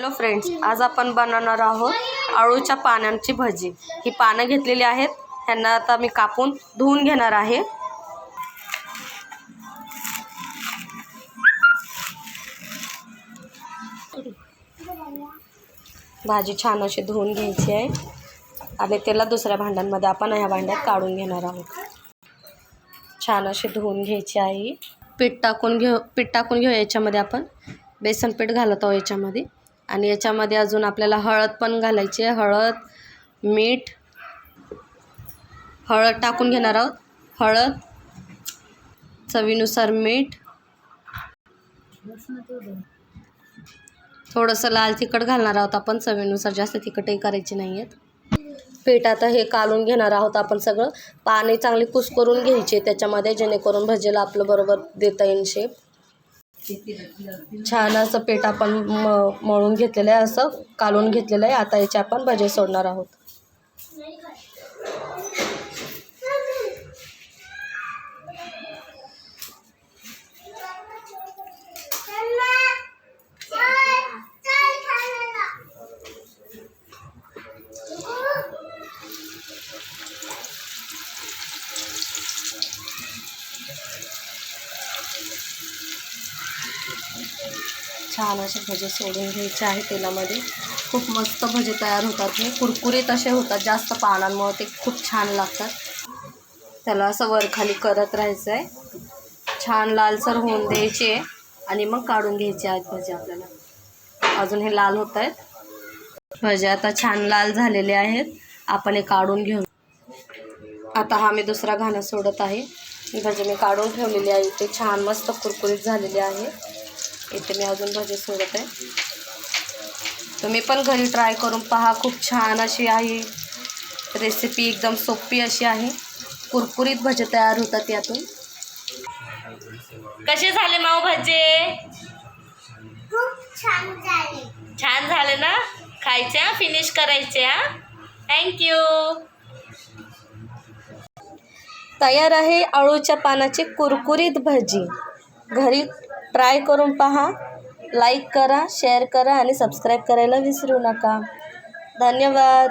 Hello friends आज आपण बनवणार आहोत आळूच्या पानांची भजी. ही पानं घेतलेली आहेत ह्यांना आता मी कापून धुवून घेणार आहे. भाजी छान अशी धुवून घ्यायची आहे. आणि त्याला दुसऱ्या भांड्यांमध्ये आपण ह्या भांड्यात काढून घेणार आहोत. छान अशी धुवून घ्यायची आहे. पीठ टाकून घेऊ पीठ टाकून घेऊ याच्यामध्ये आपण. बेसन पीठ घालत आहोत याच्यामध्ये. आणि याच्यामध्ये अजून आपल्याला हळद पण घालायची आहे. हळद मीठ हळद टाकून घेणार आहोत. हळद चवीनुसार मीठ थोडंसं लाल तिखट घालणार आहोत आपण. चवीनुसार जास्त तिखटही करायची नाही आहेत पीठ आता हे कालून घेणार आहोत आपण सगळं. पाणी चांगली कुस्करून घ्यायचे त्याच्यामध्ये जेणेकरून भजीला आपलं बरोबर देता येईल शेप छान असं पीठ आपण म मळून घेतलेलं आहे असं कालून घेतलेलं आहे. आता याचे आपण भजे सोडणार आहोत. छान असे भजे सोडून घ्यायचे आहे तेलामध्ये. खूप मस्त भजे तयार होतात हे. कुरकुरीत असे होतात जास्त पानांमुळे ते खूप छान लागतात. त्याला असं वरखाली करत राहायचं आहे छान लालसर होऊन द्यायचे आणि मग काढून घ्यायचे आहेत भजे आपल्याला. अजून हे लाल होत आहेत. भजे आता छान लाल झालेले आहेत. आपण हे काढून घेऊ. आता हा मी दुसरा घाणं सोडत आहे. भजे मी काढून ठेवलेली आहे. ते छान मस्त कुरकुरीत झालेले आहे. इथे मी अजून भजे सोडत आहे. तुम्ही पण घरी ट्राय करून पहा खूप छान अशी आहे. रेसिपी एकदम सोपी अशी आहे. कुरकुरीत भजे तयार होतात यातून. कसे झाले माऊ भजे छान झाले. छान झाले ना? खायचे हा? फिनिश करायचे हा? थँक्यू तयार आहे अळूच्या पानाची कुरकुरीत भजी. घरी ट्राय करून पहा. लाईक करा शेअर करा आणि सबस्क्राईब करायला विसरू नका. धन्यवाद.